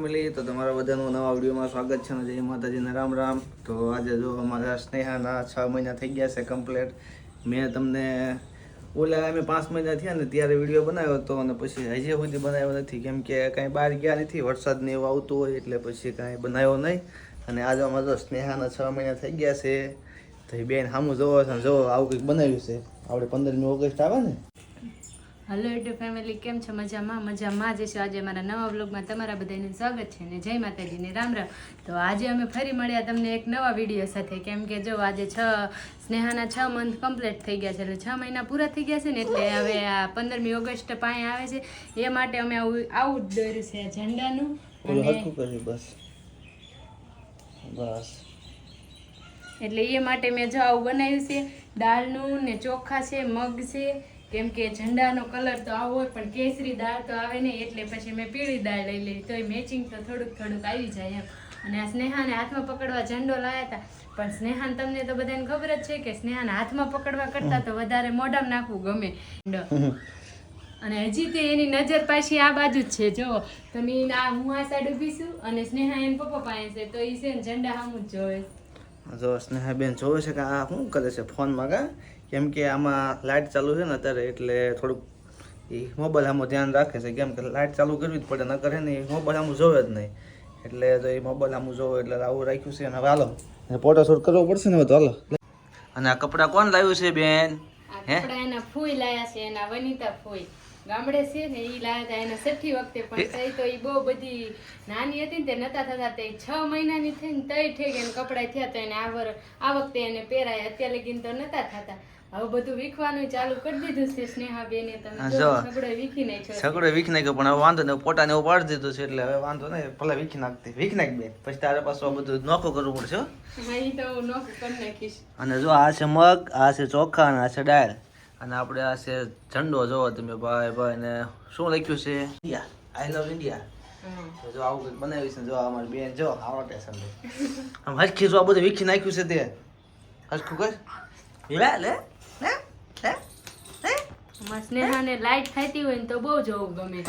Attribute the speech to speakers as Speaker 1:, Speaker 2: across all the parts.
Speaker 1: Family તો તમારા બધાનું નવા વિડીયોમાં સ્વાગત છે જય માતાજીને રામ રામ. તો આજે જો અમારા સ્નેહાના છ મહિના થઈ ગયા છે કમ્પ્લેટ મેં તમને ઓલા અમે પાંચ મહિના થયા ને ત્યારે વીડિયો બનાવ્યો હતો અને પછી હજી સુધી બનાવ્યો નથી. કેમ કે કાંઈ બહાર ગયા નથી, વરસાદ ને એવું આવતું હોય એટલે પછી કાંઈ બનાવ્યો નહીં. અને આજે અમારે સ્નેહાના છ મહિના થઈ ગયા છે. તો એ બેન સામું જોવો છે અને જો આવું કંઈક બનાવ્યું છે. આપણે પંદરમી ઓગસ્ટ આવે ને
Speaker 2: હલો યુટ્યુબ ફેમિલી કેમ છો? મજામાં? મજામાં જ છો. આજે મારા નવા બ્લોગમાં તમારા બધાને સ્વાગત છે ને જય માતાજીને રામ રામ. તો આજે અમે ફરી મળ્યા તમને એક નવા વીડિયો સાથે. કેમ કે જો આજે છ સ્નેહાના છ મંથ કમ્પ્લીટ થઈ ગયા છે. એટલે છ મહિના પૂરા થઈ ગયા છે ને એટલે હવે આ પંદરમી ઓગસ્ટ પાસે આવે છે. એ માટે અમે આવું આવું જ દોર્યું છે ઝંડાનું
Speaker 1: બસ. બસ.
Speaker 2: એટલે એ માટે મેં જો આવું બનાવ્યું છે. દાળનું ને ચોખા છે મગ છે કેમ કે ઝંડાનો કલર તો આવો હોય, પણ કેસરી દાળ તો આવે નહીં, એટલે પછી મેં પીળી દાળ લઈ લીધી. તોય મેચિંગ તો થોડુંક થોડુંક આવી જાય એમ. અને આ સ્નેહાને હાથમાં પકડવા ઝંડો લાયા હતા. પણ સ્નેહાન તમને તો બધાને ખબર જ છે કે સ્નેહાને હાથમાં પકડવા કરતા તો વધારે મોઢામાં નાખવું ગમે. અને હજી તે એની નજર પાછી આ બાજુ જ છે. જો, તમે આ હું આ સાઈડ ઊભી છું અને સ્નેહા એન પપ્પા પાસે છે, તો એ છે ને ઝંડા સામું જ જોવે.
Speaker 1: જો, સ્નેહાબેન જોવે છે કે આ શું કરે છે ફોનમાં કા? કેમ કે આમાં લાઇટ ચાલુ છે ને અત્યારે એટલે થોડુંક એ મોબાઈલ આમાં ધ્યાન રાખે છે. કેમ કે લાઇટ ચાલુ કરવી જ પડે ન કરે ને એ મોબાઈલ આમાં જોવે જ નહીં. એટલે તો એ મોબાઈલ આમ જોવે એટલે આવું રાખ્યું છે. અને હવે હાલો. ફોટો શૂટ કરવો પડશે ને હવે તો હાલો. અને આ કપડાં કોણ લાવ્યું છે બેન? હે?
Speaker 2: એના ફૂઈ લાયા છે એના વનિતા ફૂઈ. ગામડે છે ને એ લાયા હતા એના છઠ્ઠી વખતે પણ તઈ તો એ બહુ બધી નાની હતી ને તે નતા થતા તે છ મહિનાની થઈ ને તઈ ઠેક એને કપડા થયા તો એને આ વર આ વખતે એને પહેરાય. અત્યારે લગીન તો નતા થતા. હવે બધું વીખવાનું ચાલુ કરી દીધું છે સ્નેહા તમે જો. સગડો વીખી નાખ્યો
Speaker 1: સગડો વીખ નાખ્યો પણ હવે વાંધો નહીં પોતાને ઉપાડી દીધું છે એટલે હવે વાંધો નહીં ભલે વીખી નાખતી. વીખ નાખ બે પછી તારે પાછું આ બધું નોખું કરવું પડશે હો.
Speaker 2: હા ઈ તો હું નોખું કરી નાખીશ.
Speaker 1: અને જો આ છે મગ આ છે ચોખા અને આ છે ડાળ અને આપણે આ છે ઝંડો જોવો તમે ભાઈ ભાઈ ને શું લખ્યું છે? India I love India. જો આવું કંઈક બનાવ્યું છે જો અમારી બેન જો આવો ટેશન આમ હસખી જો આ બધું વીખી નાખ્યું છે તે. હરખું કર. લે લે.
Speaker 2: અમારા સ્નેહાને લાઈટ થતી હોય ને તો બહુ જોવું ગમે.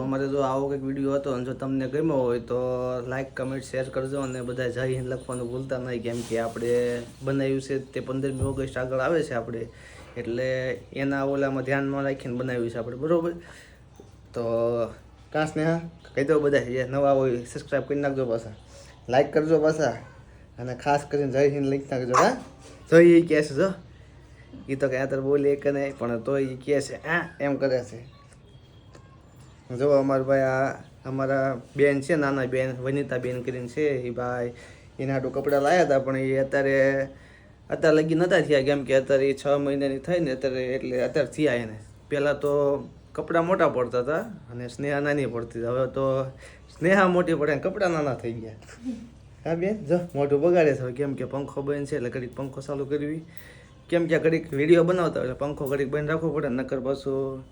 Speaker 1: અમારે જો આવો કંઈક વીડિયો હતો અને જો તમને ગમ્યો હોય તો લાઈક કમેન્ટ શેર કરજો અને બધા જય હિન્દ લખવાનું ભૂલતા નહીં, કેમ કે આપણે બનાવ્યું છે તે પંદરમી ઓગસ્ટ આગળ આવે છે આપણે. એટલે એના ઓલામાં ધ્યાનમાં રાખીને બનાવ્યું છે આપણે, બરાબર? તો કાં સ્નેહા, કહી દો બધા જે નવા હોય સબસ્ક્રાઈબ કરી નાખજો પાછા. લાઈક કરજો પાછા અને ખાસ કરીને જય હિન્દ લખી નાખજો, હા? જય એ કહે છે, જો. એ તો કંઈ અત્યારે બોલી કે નહીં, પણ તો એ કહે છે આ એમ કરે છે. જો અમારા ભાઈ આ અમારા બેન છે, નાના બેન વનિતા બેન કરીને છે એ ભાઈ. એના હાટું કપડાં લાવ્યા હતા, પણ એ અત્યારે અત્યારે લગી નતા થયા, કેમ કે અત્યારે એ છ મહિનાની થઈ ને અત્યારે એટલે અત્યારે થયા એને. પહેલાં તો કપડાં મોટા પડતા હતા અને સ્નેહા નાની પડતી હવે તો સ્નેહા મોટી પડે ને કપડાં નાના થઈ ગયા. હા બેન, જો, મોઢું બગાડે છે. કેમ કે પંખો બંધ છે એટલે ઘડીક પંખો ચાલુ કરવી. કેમ કે ઘડીક વીડિયો બનાવતા એટલે પંખો ઘડીક બંધ રાખવો પડે નકર પાછું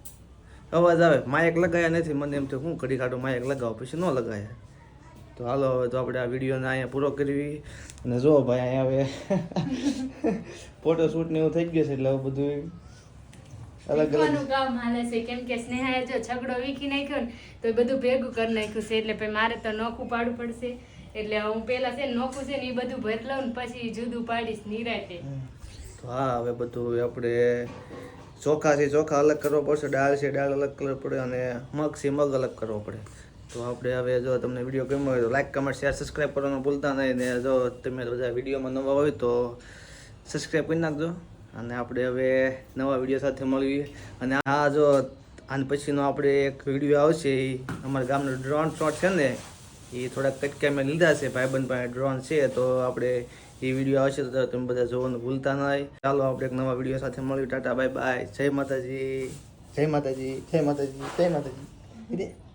Speaker 1: અવાજ આવે. માયક લગાયા નથી. મને એમ થયું, હું ઘડી કાઢું માયક લગાવો, પછી ન લગાયા. તો હાલો, હવે તો આપણે આ વિડીયોને અહીંયા પૂરો કરવી. અને જો ભાઈ, અહીંયા હવે ફોટો શૂટ ને એવું થઈ ગયું છે એટલે બધું અલગ અલગ.
Speaker 2: કામ હાલે છે. કેમ કે સ્નેહાએ જો છગડો વીખી નાખ્યો ને તો એ બધું ભેગું કરી નાખ્યું છે. એટલે પછી મારે તો નોખું પાડવું પડશે. એટલે હું પેલા છે નોખું છે ને એ બધું ભર લઉં ને પછી જુદું પાડીશ નિરાતે.
Speaker 1: તો હા હવે બધું આપણે ચોખા છે ચોખા અલગ કરવો પડશે દાળ છે દાળ અલગ કરવો પડે અને મગ છે મગ અલગ કરવો પડે. તો આપણે હવે જો તમને વીડિયો ગમ્યો હોય તો લાઈક કમેન્ટ શેર સબસ્ક્રાઈબ કરવાનું ભૂલતા નહીં. ને જો તમે બધા વિડીયોમાં નવા હોય તો સબસ્ક્રાઈબ કરી નાખજો. અને આપણે હવે નવા વીડિયો સાથે મળીએ. અને આ જો આને પછીનો આપણે એક વીડિયો આવશે એ અમારા ગામનો ડ્રોન શોટ છે ને એ થોડાક કટકા મેં લીધા છે, ભાઈબંધ પાસે ડ્રોન છે, તો આપણે એ વીડિયો આવશે તો તમે બધા જોવાનું ભૂલતા નહીં. ચાલો આપણે એક નવા વીડિયો સાથે મળીએ. Tata, bye bye. જય માતાજી. જય માતાજી. જય માતાજી. જય માતાજી.